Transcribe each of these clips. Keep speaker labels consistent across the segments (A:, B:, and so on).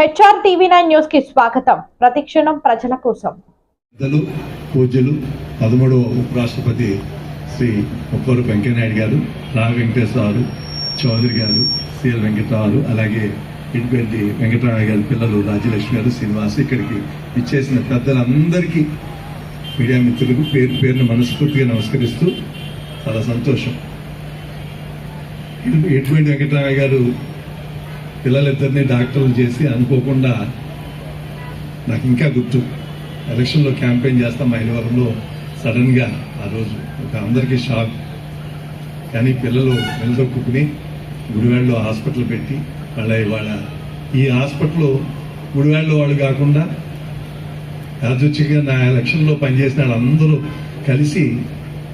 A: HR TV nine న్యూస్కి స్వాగతం. ప్రతిక్షణం ప్రజల కోసం.
B: పెద్దలు పూజ్యులు పదమూడవ ఉపరాష్ట్రపతి శ్రీ ముప్పవరపు వెంకయ్యనాయుడు గారు రా వెంకటేశ్వరరావు చౌదరి గారు సిఎల్ వెంకటరావు అలాగే ఇటువంటి వెంకటరామయ్య గారి పిల్లలు రాజ్యలక్ష్మి గారు శ్రీనివాస్ ఇక్కడికి ఇచ్చేసిన పెద్దలందరికీ మీడియా మిత్రులకు పేరు పేరును మనస్ఫూర్తిగా నమస్కరిస్తూ చాలా సంతోషం. ఎటువంటి వెంకటరామయ్య గారు పిల్లలిద్దరిని డాక్టర్లు చేసి అనుకోకుండా నాకు ఇంకా గుర్తు. ఎలక్షన్లో క్యాంపెయిన్ చేస్తాం మైలవరంలో సడన్గా ఆ రోజు. ఒక అందరికీ షాక్. కానీ పిల్లలు నిలదొక్కుని గుడివాడలో హాస్పిటల్ పెట్టి వాళ్ళ ఇవాళ ఈ హాస్పిటల్ గుడివాడలో వాళ్ళు కాకుండా యాదృచ్ఛిగా నా ఎలక్షన్లో పనిచేసిన వాళ్ళందరూ కలిసి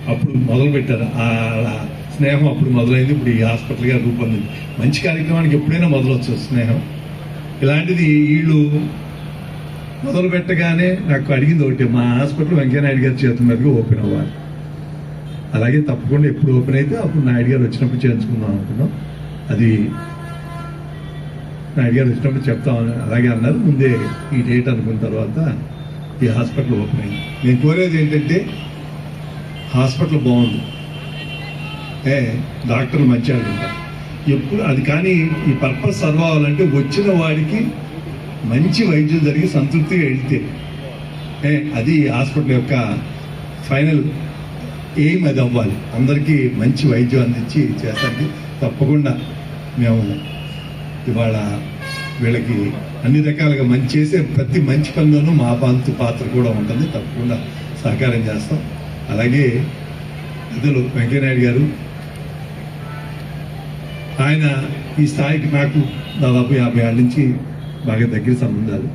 B: అప్పుడు మొదలుపెట్టారు. ఆ స్నేహం అప్పుడు మొదలైంది. ఇప్పుడు ఈ హాస్పిటల్గా రూపొందింది. మంచి కార్యక్రమానికి ఎప్పుడైనా మొదలవచ్చు స్నేహం. ఇలాంటిది వీళ్ళు మొదలు పెట్టగానే నాకు అడిగింది ఒకటి మా హాస్పిటల్ వెంకయ్యనాయుడు గారి చేతుల మీదకి ఓపెన్ అవ్వాలి. అలాగే తప్పకుండా ఎప్పుడు ఓపెన్ అయితే అప్పుడు నాయుడు గారు వచ్చినప్పుడు చేయించుకుందాం అనుకున్నాం. అది నాయుడు గారు వచ్చినప్పుడు చెప్తామని అలాగే అన్నారు. ముందే ఈ డేట్ అనుకున్న తర్వాత ఈ హాస్పిటల్ ఓపెన్ అయింది. నేను కోరేది ఏంటంటే హాస్పిటల్ బాగుంది. ఏ డాక్టర్లు మంచి ఉంటారు ఎప్పుడు అది కానీ ఈ పర్పస్ సర్వ్ అవ్వాలంటే వచ్చిన వాడికి మంచి వైద్యం జరిగి సంతృప్తిగా వెళ్తే. ఏ, అది హాస్పిటల్ యొక్క ఫైనల్ ఎయిమ్ అది అవ్వాలి. అందరికీ మంచి వైద్యం అందించి చేస్తానికి తప్పకుండా మేము ఇవాళ వీళ్ళకి అన్ని రకాలుగా మంచి చేసే ప్రతి మంచి పనిలోనూ మా పంతు పాత్ర కూడా ఉంటుంది. తప్పకుండా సహకారం చేస్తాం. అలాగే పెద్దలు వెంకయ్యనాయుడు గారు ఆయన ఈ స్థాయికి నాకు దాదాపు యాభై ఏళ్ళ నుంచి బాగా దగ్గర సంబంధాలు.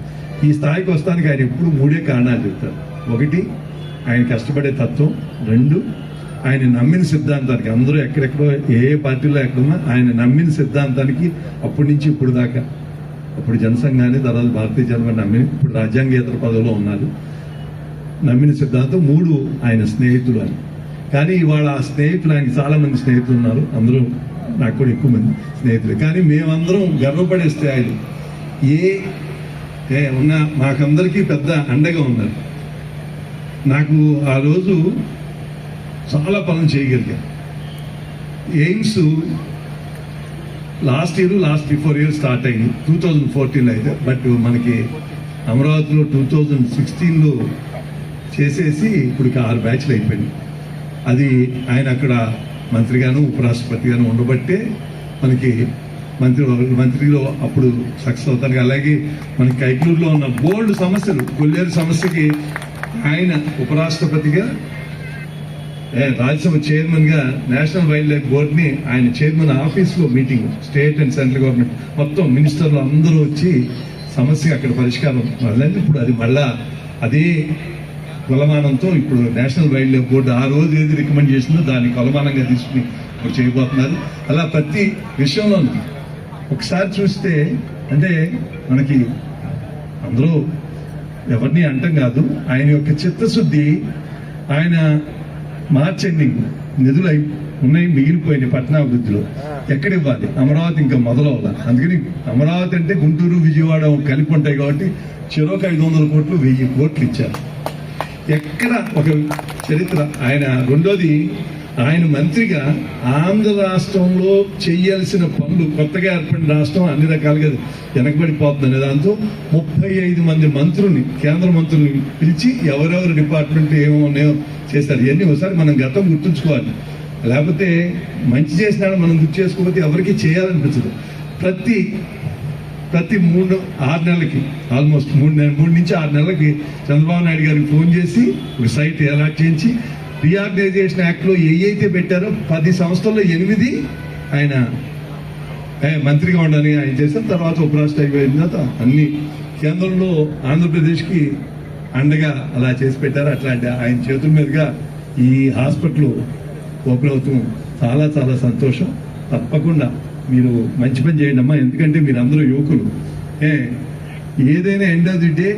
B: ఈ స్థాయికి వస్తానికి ఆయన ఎప్పుడు మూడే కారణాలు చెప్తారు. ఒకటి ఆయన కష్టపడే తత్వం. రెండు ఆయన నమ్మిన సిద్ధాంతానికి అందరూ ఎక్కడెక్కడో ఏ ఏ పార్టీలో ఎక్కడున్నా ఆయన నమ్మిన సిద్ధాంతానికి అప్పటి నుంచి ఇప్పుడు దాకా అప్పుడు జనసంఘాన్ని తర్వాత భారతీయ జనతా నమ్మిన ఇప్పుడు రాజ్యాంగేతర పదవిలో ఉన్నారు. నమ్మిన సిద్ధాంతం మూడు ఆయన స్నేహితులు అని. కానీ ఇవాళ ఆ స్నేహితులు ఆయనకి చాలామంది స్నేహితులు ఉన్నారు. అందరూ నాకు కూడా ఎక్కువ మంది స్నేహితులు. కానీ మేమందరం గర్వపడే స్థాయిలు ఏ ఏ ఉన్న మాకందరికీ పెద్ద అండగా ఉన్నారు నాకు ఆ రోజు చాలా పనులు చేయగలిగాను AIIMS last year last before year start అయింది. టూ థౌజండ్ ఫోర్టీన్లో అయితే బట్ మనకి అమరావతిలో టూ థౌజండ్ సిక్స్టీన్లో చేసేసి ఇప్పుడు ఆరు బ్యాచ్లు అయిపోయింది అది ఆయన అక్కడ మంత్రిగాను ఉపరాష్ట్రపతిగాను ఉండబట్టే మనకి మంత్రి మంత్రిలో అప్పుడు సక్సెస్ అవుతారు. అలాగే మనకి కైకూరులో ఉన్న బోల్డ్ సమస్యలు కొల్లేరు సమస్యకి ఆయన ఉపరాష్ట్రపతిగా ఏ, రాజ్యసభ చైర్మన్గా నేషనల్ వైల్డ్ లైఫ్ బోర్డ్ని ఆయన చైర్మన్ ఆఫీస్లో meeting state and central government మొత్తం మినిస్టర్లు అందరూ వచ్చి సమస్య అక్కడ పరిష్కారం. మళ్ళీ ఇప్పుడు అది మళ్ళా అదే కొలమానంతో ఇప్పుడు నేషనల్ వైల్డ్ లైఫ్ బోర్డు ఆ రోజు ఏది రికమెండ్ చేసిందో దాన్ని కొలమానంగా తీసుకుని చేయబోతున్నారు. అలా ప్రతి విషయంలో ఒకసారి చూస్తే అంటే మనకి అందరూ ఎవరిని అంటం కాదు ఆయన యొక్క చిత్తశుద్ధి ఆయన మార్చ్ ఎండింగ్ నిధులు అయి ఉన్నాయి మిగిలిపోయినాయి పట్టణాభివృద్ధిలో. ఎక్కడ ఇవ్వాలి అమరావతి ఇంకా మొదలవ్వాలి? అందుకని అమరావతి అంటే గుంటూరు విజయవాడ కలిపి ఉంటాయి కాబట్టి చెరోక ఐదు వందల కోట్లు వెయ్యి కోట్లు ఇచ్చారు. ఎక్కడ ఒక చరిత్ర? ఆయన రెండోది ఆయన మంత్రిగా ఆంధ్ర రాష్ట్రంలో చేయాల్సిన పనులు కొత్తగా ఏర్పడిన రాష్ట్రం అన్ని రకాలుగా వెనకబడిపోతుందనే దాంతో ముప్పై ఐదు మంది మంత్రుల్ని కేంద్ర మంత్రుల్ని పిలిచి ఎవరెవరు డిపార్ట్మెంట్ ఏమో ఉన్నాయో చేశారు. ఇవన్నీ ఒకసారి మనం గతం గుర్తుంచుకోవాలి. లేకపోతే మంచి చేసిన మనం గుర్తు చేసుకోకపోతే ఎవరికి చేయాలనిపించదు. ప్రతి ప్రతి మూడు ఆరు నెలలకి ఆల్మోస్ట్ మూడు నెల మూడు నుంచి ఆరు నెలలకి చంద్రబాబు నాయుడు గారికి ఫోన్ చేసి ఒక సైట్ అలాట్ చేయించి రీఆర్గనైజేషన్ యాక్ట్లో ఏ అయితే పెట్టారో పది సంవత్సరాల్లో ఎనిమిది ఆయన మంత్రిగా ఉండని ఆయన చేసిన తర్వాత ఉపరాష్ట్ర అయిపోయిన తర్వాత అన్ని కేంద్రంలో ఆంధ్రప్రదేశ్కి అండగా అలా చేసి పెట్టారు. అట్లాంటి ఆయన చేతుల మీదుగా ఈ హాస్పిటల్ ఓపెన్ అవుతాం చాలా చాలా సంతోషం. తప్పకుండా మీరు మంచి పని చేయండి అమ్మా ఎందుకంటే మీరు అందరూ యువకులు. ఏ ఏదైనా ఎండ్ ఆఫ్ ది డే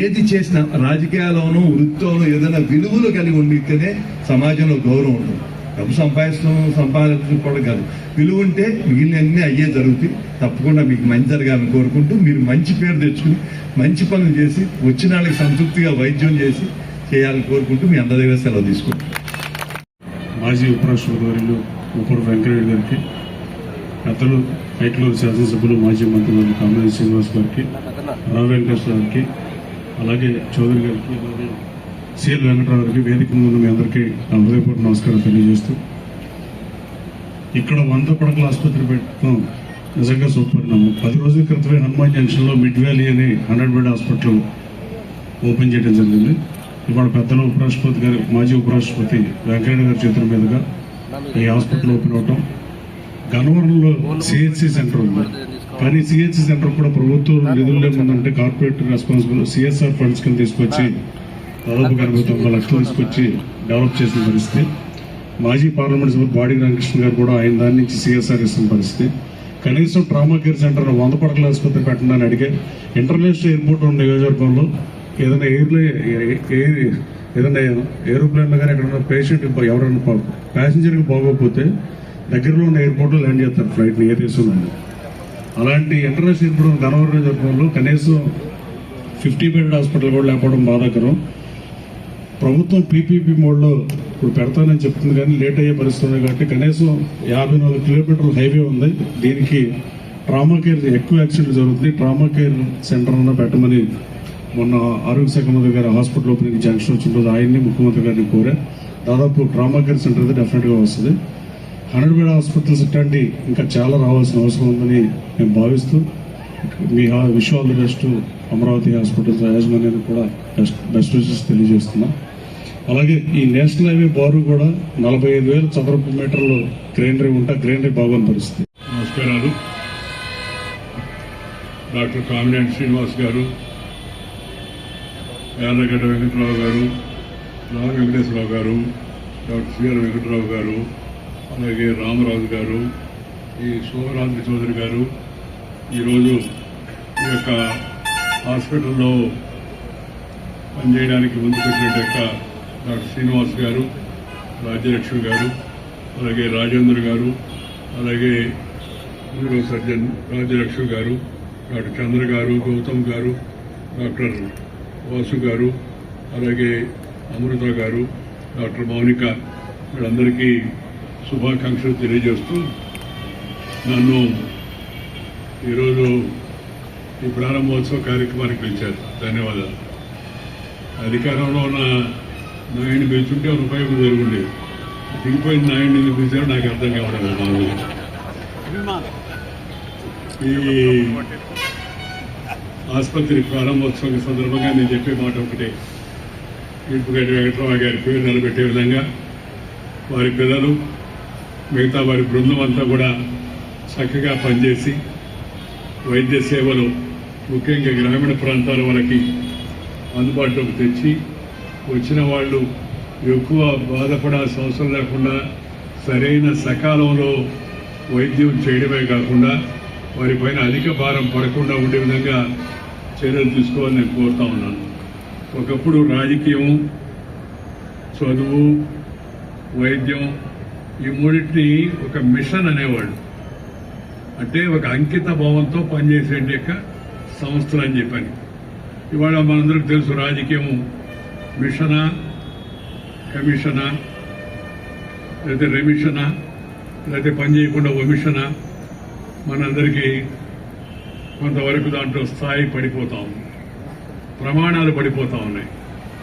B: ఏది చేసినా రాజకీయాల్లోనూ వృత్తిలోనూ ఏదైనా విలువలు కలిగి ఉండితేనే సమాజంలో గౌరవం ఉంటుంది. డబ్బు సంపాదించడం సంపాదించడం కూడా కాదు. విలువ ఉంటే మిగిలినన్నీ అయ్యే జరుగుతాయి. తప్పకుండా మీకు మంచి జరగాలని కోరుకుంటూ మీరు మంచి పేరు తెచ్చుకుని మంచి పనులు చేసి వచ్చిన వాళ్ళకి సంతృప్తిగా వైద్యం చేసి చేయాలని కోరుకుంటూ మీ అందరి దగ్గర సెలవు తీసుకుంటాం
C: మాజీ ఉపరాష్ట్రపతి గారు ఉపర్ వెంకయ్య గారికి పెద్దలు హైక్లూరు శాసనసభ్యులు మాజీ మంత్రులు కామరాజు శ్రీనివాస్ గారికి రావు వెంకటేశ్వర గారికి అలాగే చౌదరి గారికి అలాగే సిఎల్ వెంకటరావు గారికి వేదిక ముందు మీ అందరికీ నా హృదయపూర్వక నమస్కారం తెలియజేస్తూ ఇక్కడ వంద పడకల ఆసుపత్రి పెట్టడం నిజంగా సూపరిణామం పది రోజుల క్రితమే హనుమాన్ జంక్షన్లో మిడ్ వ్యాలీ అని హండ్రెడ్ బెడ్ హాస్పిటల్ ఓపెన్ చేయడం జరిగింది. ఇవాళ పెద్దలు ఉపరాష్ట్రపతి గారు మాజీ ఉపరాష్ట్రపతి వెంకయ్య గారి చేతుల మీదుగా ఈ హాస్పిటల్ ఓపెన్ అవటం గన్నవరంలో సిహెచ్సి సెంటర్ ఉంది. కానీ సిహెచ్సి సెంటర్ కూడా ప్రభుత్వం నిధులు లేకుందంటే కార్పొరేట్ రెస్పాన్సిబుల్ సిఎస్ఆర్ ఫండ్స్ కింద తీసుకొచ్చి దాదాపు ఎనభై తొమ్మిది లక్షలు తీసుకొచ్చి డెవలప్ చేసిన పరిస్థితి. మాజీ పార్లమెంట్ సభ్యులు బాడీ రామకృష్ణ గారు కూడా ఆయన దాని నుంచి సిఎస్ఆర్ ఇస్తున్న పరిస్థితి. కనీసం ట్రామా కేర్ సెంటర్ వంద పడకల ఆసుపత్రి పెట్టడానికి అడిగే ఇంటర్నేషనల్ ఎయిర్పోర్ట్ ఉన్న నియోజకవర్గంలో ఏదైనా ఎయిర్లే ఎయిర్ ఏదైనా ఏరోప్లేన్లో కానీ ఎక్కడైనా పేషెంట్ ఎవరైనా ప్యాసింజర్కి బాగోకపోతే దగ్గరలో ఉన్న ఎయిర్పోర్ట్లో ల్యాండ్ చేస్తారు ఫ్లైట్ని ఏ దేశంలో అలాంటి ఇంటర్నేషనల్ ఎయిర్పోర్ట్ గనవరం నియోజకవర్గంలో కనీసం ఫిఫ్టీ బెడ్ హాస్పిటల్ కూడా లేకపోవడం బాధాకరం. ప్రభుత్వం పీపీపీ మోడ్లో ఇప్పుడు పెడతానని చెప్తుంది కానీ లేట్ అయ్యే పరిస్థితి ఉంది కాబట్టి కనీసం యాభై నాలుగు కిలోమీటర్ల హైవే ఉంది. దీనికి ట్రామా కేర్ ఎక్కువ యాక్సిడెంట్ జరుగుతుంది ట్రామా కేర్ సెంటర్ అన్న పెట్టమని మొన్న ఆరోగ్య శాఖ మంత్రి గారు హాస్పిటల్ ఓపెనింగ్ జంక్షన్ వచ్చిన రోజు ఆయన్ని ముఖ్యమంత్రి గారిని కోరా దాదాపు ట్రామా కేర్ సెంటర్ అయితే డెఫినెట్గా వస్తుంది. హండ్రెడ్ ఆసుపత్రి హాస్పిటల్స్ ఇట్లాంటి ఇంకా చాలా రావాల్సిన అవసరం ఉందని మేము భావిస్తూ మీ wish all the best Amaravati hospitals యాజమాన్యానికి కూడా బెస్ట్ బెస్ట్ విషెస్ తెలియజేస్తున్నాం. అలాగే ఈ నేషనల్ హైవే బారు కూడా నలభై ఐదు వేల చదరపు మీటర్లు గ్రీనరీ ఉంటే గ్రీనరీ బాగోని పరిస్థితి.
D: నమస్కారాలు. డాక్టర్ కామినేని శ్రీనివాస్ గారు యార్లగడ్డ వెంకటరావు గారు రా వెంకటేశ్వరరావు గారు డాక్టర్ సిఆర్ వెంకటరావు గారు అలాగే రామరాజు గారు ఈ శోభరాత్రి చౌదరి గారు ఈరోజు ఈ యొక్క హాస్పిటల్లో పనిచేయడానికి ముందుకొచ్చినట్టు యొక్క డాక్టర్ శ్రీనివాస్ గారు రాజ్యలక్ష్మి గారు అలాగే రాజేంద్ర గారు అలాగే న్యూరో సర్జన్ రాజ్యలక్ష్మి గారు డాక్టర్ చంద్ర గారు గౌతమ్ గారు డాక్టర్ వాసు గారు అలాగే అమృత గారు డాక్టర్ మౌనిక వీళ్ళందరికీ శుభాకాంక్షలు తెలియజేస్తూ నన్ను ఈరోజు ఈ ప్రారంభోత్సవ కార్యక్రమానికి పిలిచారు. ధన్యవాదాలు. అధికారంలో ఉన్న నాయుడిని పిలుచుంటే ఒక ఉపయోగం జరుగుండేది. దిగిపోయిన నాయుడిని ఎందుకు పిలిచారో నాకు అర్థం కావడం లేదు. ఈ ఆసుపత్రి ప్రారంభోత్సవం సందర్భంగా నేను చెప్పే మాట ఒకటే. ఇంపుగడ్డి వెంకటరామ గారి పేరు నిలబెట్టే విధంగా వారి పిల్లలు మిగతా వారి బృందం అంతా కూడా చక్కగా పనిచేసి వైద్య సేవలు ముఖ్యంగా గ్రామీణ ప్రాంతాల వాళ్ళకి అందుబాటులోకి తెచ్చి వచ్చిన వాళ్ళు ఎక్కువ బాధపడాల్సిన అవసరం లేకుండా సరైన సకాలంలో వైద్యం చేయడమే కాకుండా వారిపైన అధిక భారం పడకుండా ఉండే విధంగా చర్యలు తీసుకోవాలని నేను కోరుతా ఉన్నాను. ఒకప్పుడు రాజకీయం చదువు వైద్యం ఈ మూడింటిని ఒక మిషన్ అనేవాళ్ళు. అంటే ఒక అంకిత భావంతో పనిచేసే యొక్క సంస్థలు అని చెప్పాను. ఇవాళ మనందరికి తెలుసు రాజకీయం మిషనా కమిషనా లేకపోతే రెమిషనా లేకపోతే పని చేయకుండా ఒమిషనా మనందరికీ కొంతవరకు దాంట్లో స్థాయి పడిపోతా ఉంది. ప్రమాణాలు పడిపోతా ఉన్నాయి.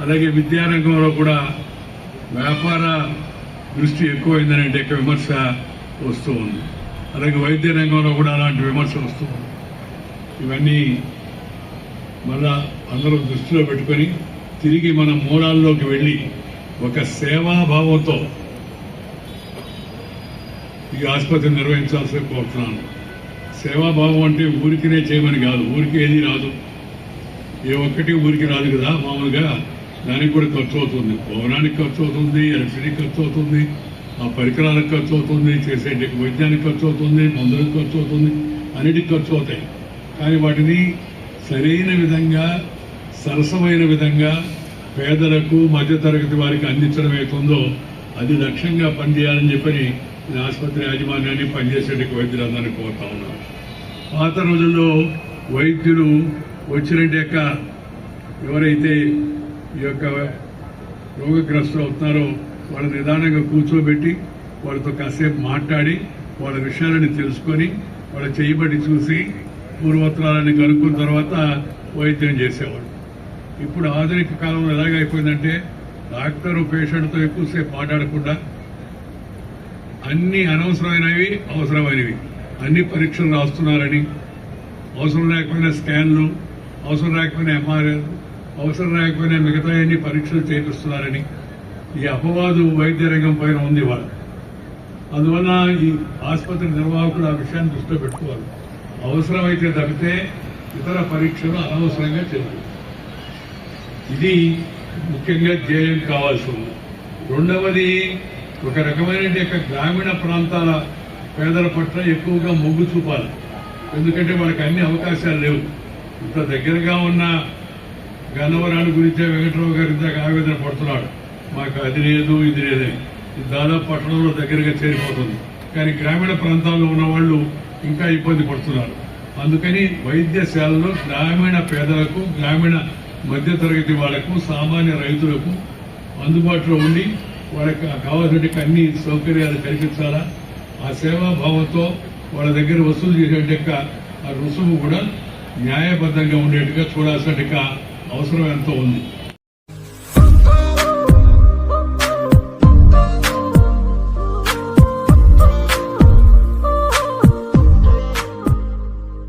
D: అలాగే విద్యారంగంలో కూడా వ్యాపార దృష్టి ఎక్కువైందనే యొక్క విమర్శ వస్తూ ఉంది. అలాగే వైద్య రంగంలో కూడా అలాంటి విమర్శ వస్తూ ఉంది. ఇవన్నీ మళ్ళా అందరూ దృష్టిలో పెట్టుకొని తిరిగి మన మూలాల్లోకి వెళ్ళి ఒక సేవాభావంతో ఈ ఆసుపత్రి నిర్వహించాల్సి కోరుతున్నాను. సేవాభావం అంటే ఊరికినే చేయమని కాదు ఊరికి ఏది రాదు. ఏ ఒక్కటి ఊరికి రాదు కదా మామూలుగా దానికి కూడా ఖర్చు అవుతుంది భవనానికి ఖర్చు అవుతుంది ఎలక్ట్రిసిటీ ఖర్చు అవుతుంది ఆ పరికరాలకు ఖర్చు అవుతుంది చేసే వైద్యానికి ఖర్చు అవుతుంది మందులకు ఖర్చు అవుతుంది అన్నిటికి ఖర్చు అవుతాయి కానీ వాటిని సరైన విధంగా సరసమైన విధంగా పేదలకు మధ్యతరగతి వారికి అందించడం అవుతుందో అది లక్ష్యంగా పనిచేయాలని చెప్పని ఆసుపత్రి యాజమాన్యాన్ని పనిచేసే వైద్యులందరినీ కోరుతా ఉన్నాను. పాత రోజుల్లో వైద్యులు వచ్చినట్టు యొక్క ఎవరైతే ఈ యొక్క రోగగ్రస్తులు అవుతున్నారో వాళ్ళని నిదానంగా కూర్చోబెట్టి వాళ్ళతో కాసేపు మాట్లాడి వాళ్ళ విషయాలని తెలుసుకొని వాళ్ళ చేయబడి చూసి పూర్వోత్తరాలని కనుక్కున్న తర్వాత వైద్యం చేసేవాడు ఇప్పుడు ఆధునిక కాలంలో ఎలాగైపోయిందంటే డాక్టరు పేషెంట్తో ఎక్కువసేపు మాట్లాడకుండా అన్ని అనవసరమైనవి అవసరమైనవి. అన్ని పరీక్షలు రాస్తున్నారని అవసరం లేకపోయినా స్కాన్లు అవసరం లేకపోయినా ఎంఆర్ఐ అవసరం లేకపోయినా మిగతా అన్ని పరీక్షలు చేపిస్తున్నారని ఈ అపవాదు వైద్య రంగం పైన ఉంది వాళ్ళ అందువల్ల ఈ ఆసుపత్రి నిర్వాహకులు ఆ విషయాన్ని దృష్టిలో పెట్టుకోవాలి. అవసరమైతే తప్పితే ఇతర పరీక్షలు అనవసరంగా చేయాలి. ఇది ముఖ్యంగా ధ్యేయం కావాల్సి ఉంది. రెండవది ఒక రకమైన యొక్క గ్రామీణ ప్రాంతాల పేదల పట్ల ఎక్కువగా మొగ్గు చూపాలి. ఎందుకంటే వాళ్ళకి అన్ని అవకాశాలు లేవు. ఇంత దగ్గరగా ఉన్న గన్నవరాన్ని గురించే వెంకటరావు గారి ఆవేదన పడుతున్నాడు. మాకు అది లేదు ఇది లేదని. దాదాపు పట్టణంలో దగ్గరగా చేరిపోతుంది. కానీ గ్రామీణ ప్రాంతాల్లో ఉన్న వాళ్ళు ఇంకా ఇబ్బంది పడుతున్నారు. అందుకని వైద్యశాలలో గ్రామీణ పేదలకు గ్రామీణ మధ్యతరగతి వాళ్ళకు సామాన్య రైతులకు అందుబాటులో ఉండి వాళ్ళకి కావాల్సిన అన్ని సౌకర్యాలు కల్పించాలా? ఆ సేవాభావంతో వాళ్ళ దగ్గర వసూలు చేసేట ఆ రుసుము కూడా న్యాయబద్ధంగా ఉండేట్టుగా చూడాల్సిన అవసరం ఎంతో ఉంది.